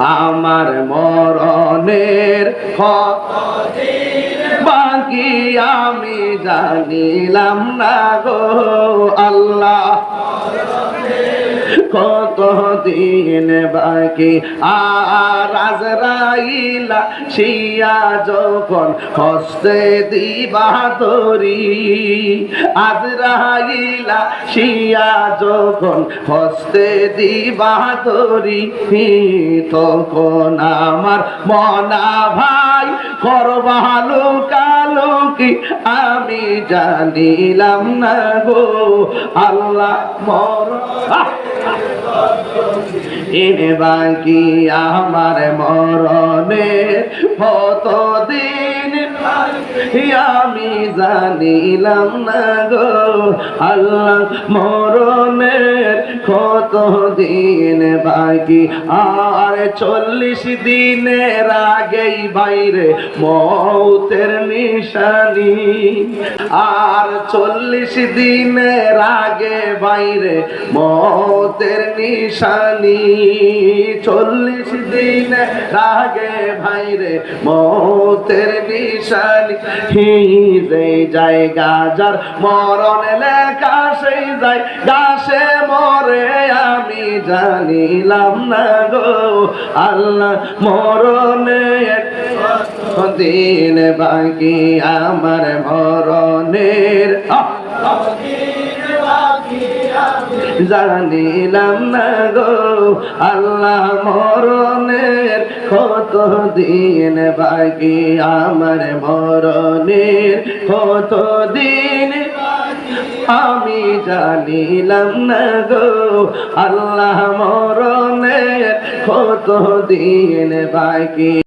আমার মরণের বাকি আমি জানিলাম না গো আল্লাহ। কত দিন বাকি? আর আজরাইলা শিয়া যখন হস্তে দিবা তরি আজরাইলা শিয়া যখন হস্তে দিবা তরি তখন আমার মনা ভাই করবালু কালুকি আমি জানিলাম না গো, আল্লাহ মর! এনে বাকি আমার মরণে কত দিন আমি জানিলাম না গো, আল্লাহ মরণের কত দিন বাকি? আর চল্লিশ দিনের আগেই বাইরে মৌতের নিশানি। আর চল্লিশ দিনের আগে বাইরে মৌতের নিশানি। চল্লিশ দিনের আগে বাইরে মৌতের নিশানি। যে জায়গা যার মরণ লেখা সেই যাই গাছে মরে আমি জানিলাম না গো। আল্লাহ মরণের দিন বাকি, আমার মরণের জানিলাম না গো। আল্লাহ মরণের কত দিন বাকি, আমার মরণের কত দিন আমি জানিলাম না গো আল্লাহ মরনে কত দিন বাকি?